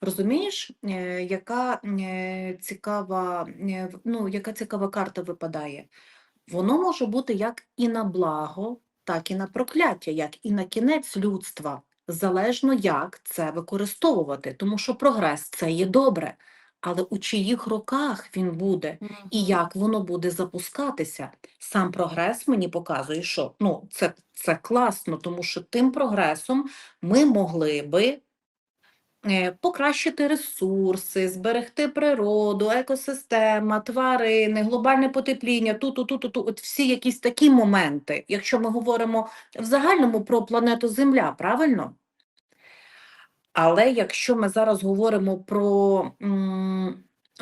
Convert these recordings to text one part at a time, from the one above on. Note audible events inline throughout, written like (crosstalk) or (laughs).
Розумієш, е, яка е, цікава, е, ну, яка цікава карта випадає? Воно може бути як і на благо, так і на прокляття, як і на кінець людства, залежно як це використовувати, тому що прогрес це є добре, але у чиїх руках він буде і як воно буде запускатися. Сам прогрес мені показує, що ну, це, це класно, тому що тим прогресом ми могли би покращити ресурси, зберегти природу, екосистема, тварини, глобальне потепління, ту, ту, ту, ту, от всі якісь такі моменти, якщо ми говоримо в загальному про планету Земля, правильно? Але якщо ми зараз говоримо про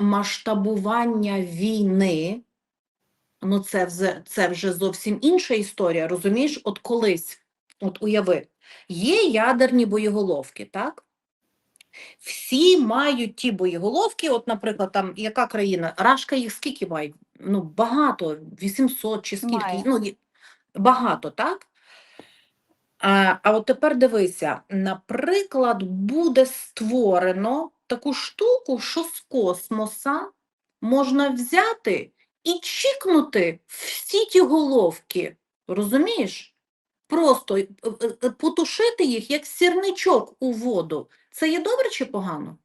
масштабування війни, ну це вже, це вже зовсім інша історія, розумієш? От колись, от уяви, є ядерні боєголовки, так? Всі мають ті боєголовки, от, наприклад, там яка країна? Рашка їх скільки має? Ну, багато, 800 чи скільки, Має. ну, багато, так? А, а от тепер дивися, наприклад, буде створено таку штуку, що з космоса можна взяти і чікнути всі ті головки, розумієш? Просто е, е, е, потушити їх, як сірничок у воду. Це є добре чи погано?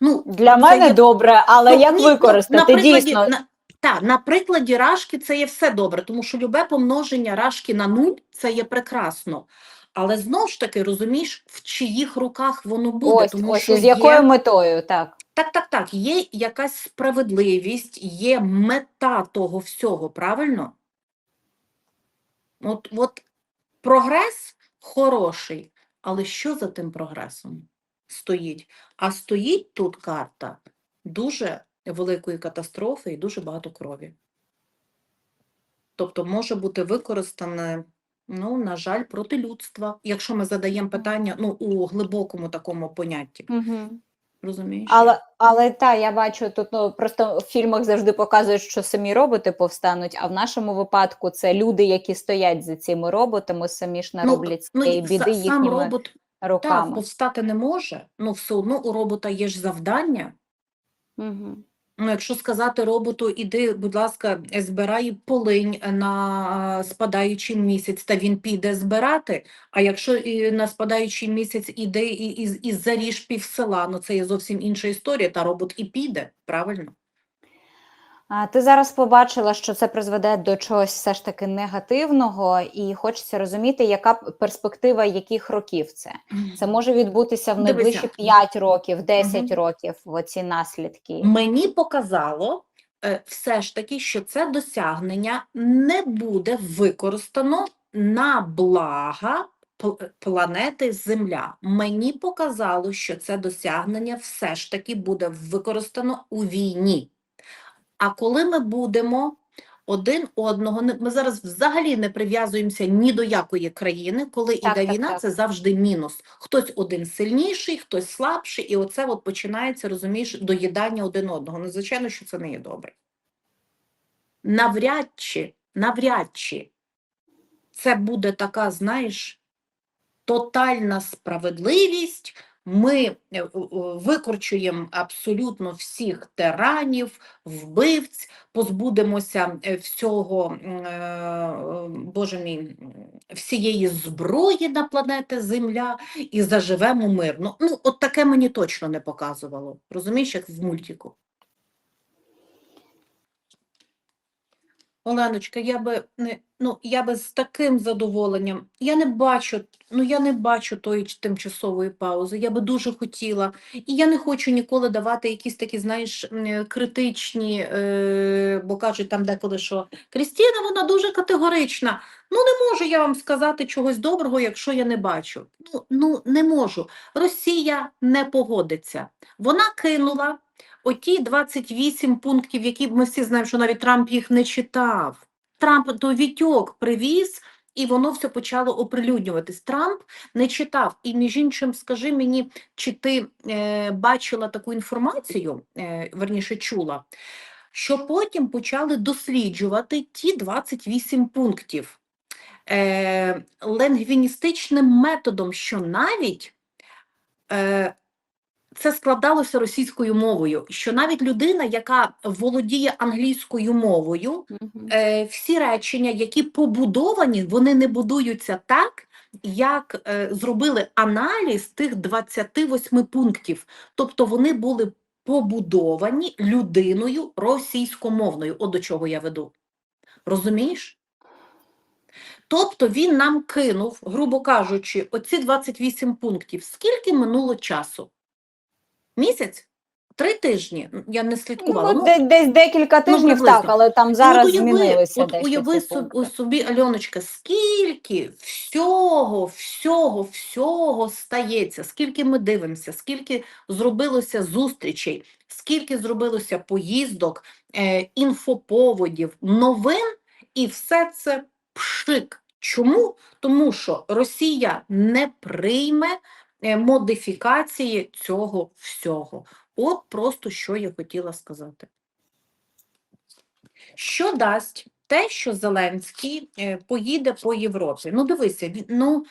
Ну, Для мене є добре, але Ну, як ні, ну, використати? на прикладі, Дійсно, на, та, на прикладі рашки це є все добре, тому що любе помноження рашки на нуль це є прекрасно. Але знову ж таки, розумієш, в чиїх руках воно буде, ось, тому ось, що з якою є, метою, так. так, так, так, є якась справедливість, є мета того всього, правильно? От, от прогрес хороший, але що за тим прогресом стоїть? А стоїть тут карта дуже великої катастрофи і дуже багато крові. Тобто може бути використане, ну, на жаль, проти людства, якщо ми задаємо питання ну, у глибокому такому понятті. Угу. Розумієш? Але, але та, я бачу тут ну, просто в фільмах завжди показують, що самі роботи повстануть, а в нашому випадку це люди, які стоять за цими роботами, самі ж нароблять ну, цієї і біди са- сам їхніми робот так, руками. повстати не може, ну все одно у робота є ж завдання. Угу. Ну, якщо сказати роботу, іди, будь ласка, збирай полинь на спадаючий місяць, та він піде збирати. А якщо на спадаючий місяць іде і, і, і заріж пів села, ну це є зовсім інша історія, та робот і піде, правильно? А ти зараз побачила, що це призведе до чогось все ж таки негативного, і хочеться розуміти, яка перспектива яких років це. Це може відбутися в найближчі 5 років, 10 Мгм. років, оці наслідки. Мені показало е, все ж таки, що це досягнення не буде використано на блага пл- планети Земля. Мені показало, що це досягнення все ж таки буде використано у війні. А коли ми будемо один одного, ми зараз взагалі не прив'язуємося ні до якої країни, коли Так, іде так, війна, так. це завжди мінус. Хтось один сильніший, хтось слабший, і оце от починається, розумієш, доїдання один одного. Ну, звичайно, що це не є добре. Навряд чи, навряд чи це буде така, знаєш, тотальна справедливість. Ми е, е, викорчуємо абсолютно всіх тиранів, вбивць, позбудемося е, всього, Боже мій, всієї зброї на планети Земля і заживемо мирно. Ну, от таке мені точно не показувало. Розумієш, як в мультику. Оленочка, я би не ну я би з таким задоволенням. Я не бачу, ну я не бачу тої тимчасової паузи. Я би дуже хотіла, і я не хочу ніколи давати якісь такі, знаєш, е, критичні, е, бо кажуть там деколи, що Крістіна, вона дуже категорична. Ну не можу я вам сказати чогось доброго, якщо я не бачу. Ну, ну не можу. Росія не погодиться. Вона кинула оті 28 пунктів, які ми всі знаємо, що навіть Трамп їх не читав. Трамп то вітьок привіз, і воно все почало оприлюднюватись. Трамп не читав. І між іншим, скажи мені, чи ти е, бачила таку інформацію, е, верніше чула, що потім почали досліджувати ті 28 пунктів е, лингвіністичним методом, що навіть е, це складалося російською мовою, що навіть людина, яка володіє англійською мовою, е, всі речення, які побудовані, вони не будуються так, як е, зробили аналіз тих 28 пунктів. Тобто вони були побудовані людиною російськомовною. От до чого я веду. Розумієш? Тобто він нам кинув, грубо кажучи, оці 28 пунктів. Скільки минуло часу? Місяць? Три тижні? Я не слідкувала. Ну, Ну, де- десь декілька тижнів, так, але там зараз от уяви, змінилися от дещо уяви ці соб- пункти. собі, Альоночка, скільки всього, всього, всього стається, скільки ми дивимося, скільки зробилося зустрічей, скільки зробилося поїздок, е, інфоповодів, новин, і все це пшик. Чому? Тому що Росія не прийме модифікації цього всього. От просто що я хотіла сказати. Що дасть те, що Зеленський е, поїде по Європі? Ну, дивися, ну,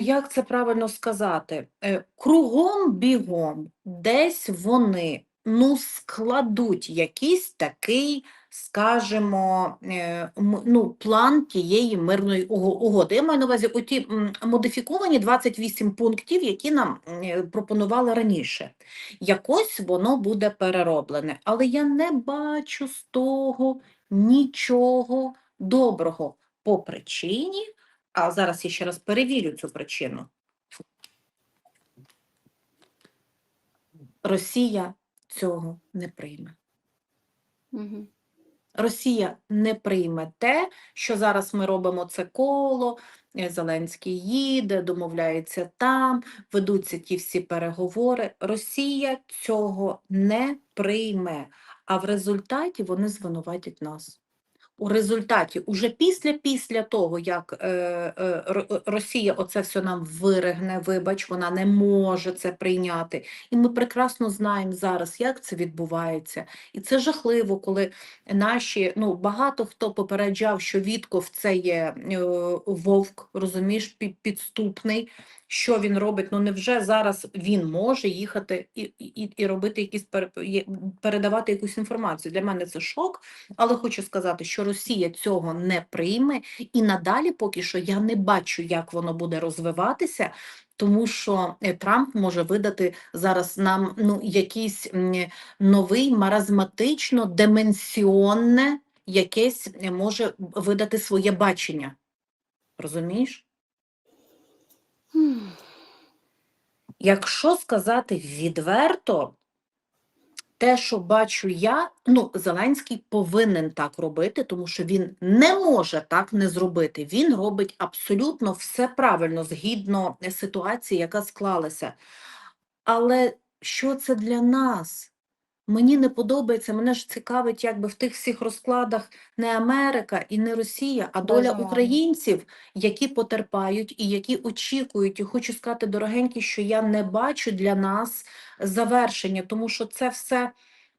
як це правильно сказати? Е, Кругом бігом десь вони ну, складуть якийсь такий, скажімо, е, ну, план тієї мирної угоди. Я маю на увазі оті модифіковані 28 пунктів, які нам е, пропонували раніше якось воно буде перероблене. Але я не бачу з того нічого доброго по причині, а зараз я ще раз перевірю цю причину. Росія цього не прийме. Угу. Росія не прийме те, що зараз ми робимо це коло, е, Зеленський їде, домовляється там, ведуться ті всі переговори. Росія цього не прийме, а в результаті вони звинуватять нас. У результаті, уже після після того, як е, е, Росія оце все нам виригне, вибач, вона не може це прийняти. І ми прекрасно знаємо зараз, як це відбувається. І це жахливо, коли наші, ну багато хто попереджав, що Вітков це є е, вовк, розумієш, підступний. Що він робить? Ну невже зараз він може їхати і, і, і робити якісь пере- передавати якусь інформацію? Для мене це шок, але хочу сказати, що Росія цього не прийме, і надалі поки що я не бачу, як воно буде розвиватися. Тому що е, Трамп може видати зараз нам ну, якийсь новий маразматично деменсіонне якесь е, може видати своє бачення. Розумієш? Якщо сказати відверто, те, що бачу я, ну, Зеленський повинен так робити, тому що він не може так не зробити. Він робить абсолютно все правильно, згідно ситуації, яка склалася. Але що це для нас? Мені не подобається, мене ж цікавить, якби в тих всіх розкладах не Америка і не Росія, а доля українців, які потерпають і які очікують. І хочу сказати, дорогенькі, що я не бачу для нас завершення, тому що це все,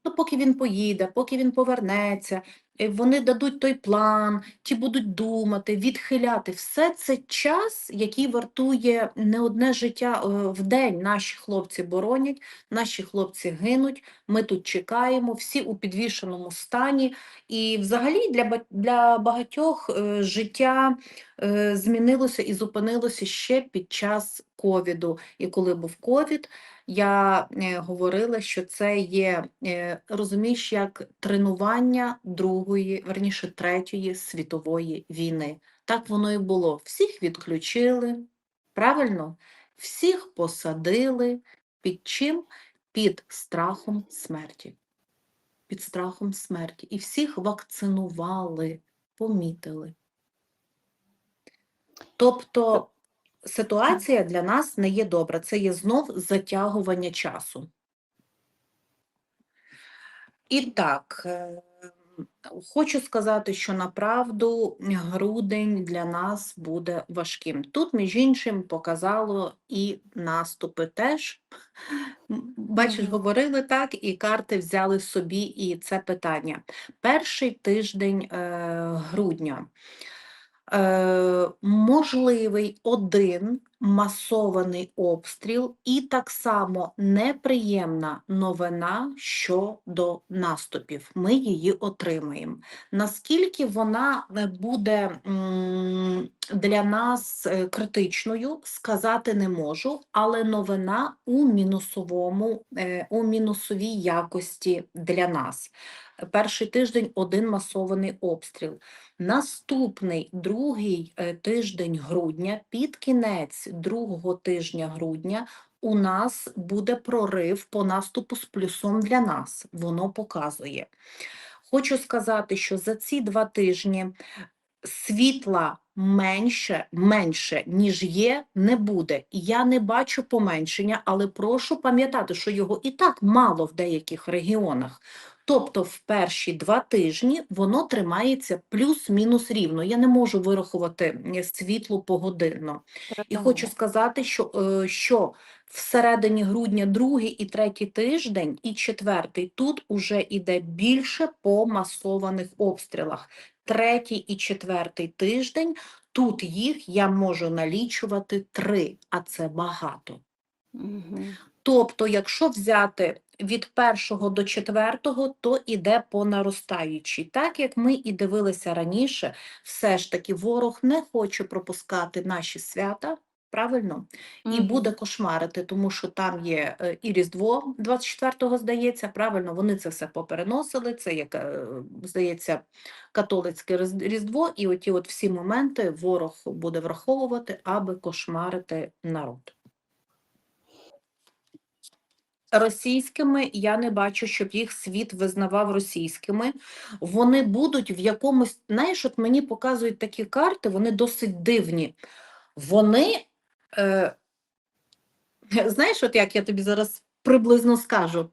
ну, поки він поїде, поки він повернеться, вони дадуть той план, ті будуть думати, відхиляти. Все це час, який вартує не одне життя е, в день. Наші хлопці боронять, наші хлопці гинуть. Ми тут чекаємо, всі у підвішеному стані. І взагалі для, для багатьох е, життя е, змінилося і зупинилося ще під час ковіду. І коли був ковід, я е, говорила, що це є, е, розумієш, як тренування другої, верніше третьої світової війни. Так воно і було. Всіх відключили, правильно? Всіх посадили. Під чим? Під страхом смерті. Під страхом смерті. І всіх вакцинували, помітили. Тобто ситуація для нас не є добра. Це є знов затягування часу. І так, е, хочу сказати, що направду грудень для нас буде важким. Тут, між іншим, показало і наступи теж. Бачиш, говорили так, і карти взяли собі і це питання. Перший тиждень е, грудня. Е, можливий один масований обстріл і так само неприємна новина щодо наступів. Ми її отримаємо. Наскільки вона е, буде для нас е, критичною, сказати не можу, але новина у мінусовому, у мінусовій якості для нас. Перший тиждень один масований обстріл. Наступний другий е, тиждень грудня, під кінець другого тижня грудня, у нас буде прорив по наступу з плюсом для нас. Воно показує. Хочу сказати, що за ці два тижні світла менше, менше, ніж є, не буде. І Я не бачу поменшення, але прошу пам'ятати, що його і так мало в деяких регіонах. Тобто в перші два тижні воно тримається плюс-мінус рівно. Я не можу вирахувати світло погодинно. І хочу сказати, що, е, що всередині грудня другий і третій тиждень, і четвертий тут уже йде більше по масованих обстрілах. Третій і четвертий тиждень тут їх я можу налічувати три, а це багато. Угу. Тобто, якщо взяти від першого до четвертого, то іде по наростаючій. Так як ми і дивилися раніше, все ж таки ворог не хоче пропускати наші свята. Правильно, і буде кошмарити, тому що там є е, і Різдво 24-го, здається, правильно, вони це все попереносили. Це як, е, здається, католицьке Різ- Різдво, і оті от всі моменти ворог буде враховувати, аби кошмарити народ. Російськими я не бачу, щоб їх світ визнавав російськими. Вони будуть в якомусь, знаєш, от мені показують такі карти, вони досить дивні. Вони, е, знаєш, от як я тобі зараз приблизно скажу,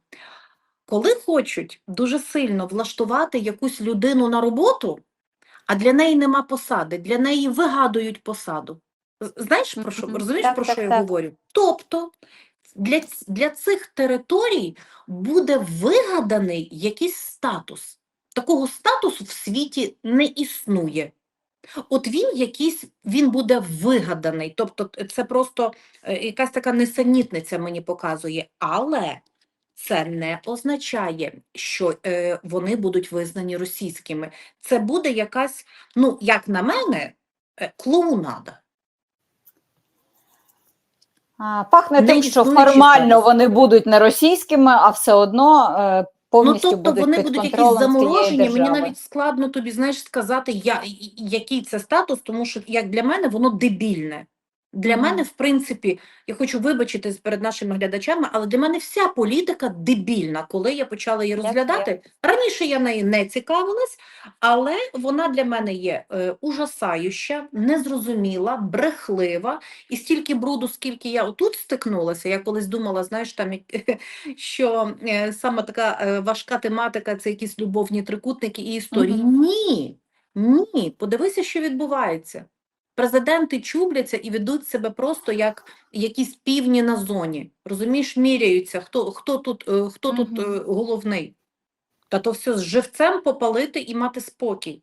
коли хочуть дуже сильно влаштувати якусь людину на роботу, а для неї нема посади, для неї вигадують посаду. Знаєш, про що, розумієш, Так, про так, що я говорю? Тобто для, для цих територій буде вигаданий якийсь статус. Такого статусу в світі не існує. От він якийсь, він буде вигаданий, тобто це просто е, якась така несенітниця мені показує, але це не означає, що е, вони будуть визнані російськими. Це буде якась, ну, як на мене, е, клоунада. А, Пахне Не тим, що формально вони будуть не російськими, а все одно е, Ну, тобто будуть вони під будуть якісь заморожені. Мені навіть складно тобі, знаєш, сказати, я, який це статус, тому що як для мене воно дебільне. Для мене, в принципі, я хочу вибачитись перед нашими глядачами, але для мене вся політика дебільна. Коли я почала її розглядати, раніше я нею не цікавилась, але вона для мене є е, ужасаюча, незрозуміла, брехлива. І стільки бруду, скільки я отут стикнулася, я колись думала, знаєш, там (laughs) що е, саме така е, важка тематика це якісь любовні трикутники і історії. Мгм. Ні, ні, подивися, що відбувається. Президенти чубляться і ведуть себе просто як якісь півні на зоні. Розумієш, міряються, хто, хто тут, е, хто тут Мгм. е, головний. Та то все з живцем попалити і мати спокій.